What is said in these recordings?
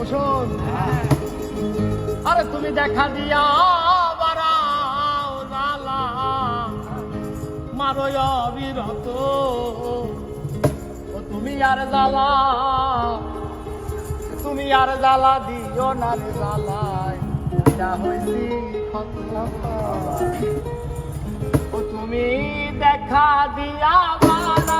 কুশল আরে তুমি দেখা দিয়া বারাও লালা মারো অবিরত। তুমি আর জালা তুমি আর জালা দিও না রে জ্বালায়। ও তুমি দেখা দিয়া বারা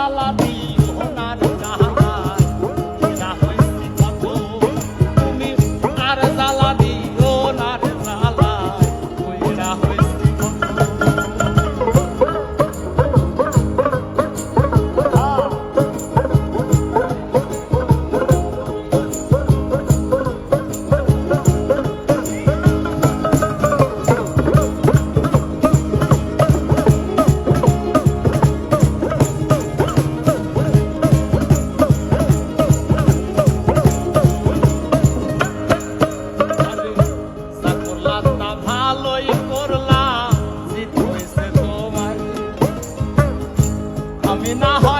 la la রাস্তা ভালোই করলাম জিত হয়েছে আমি না হয়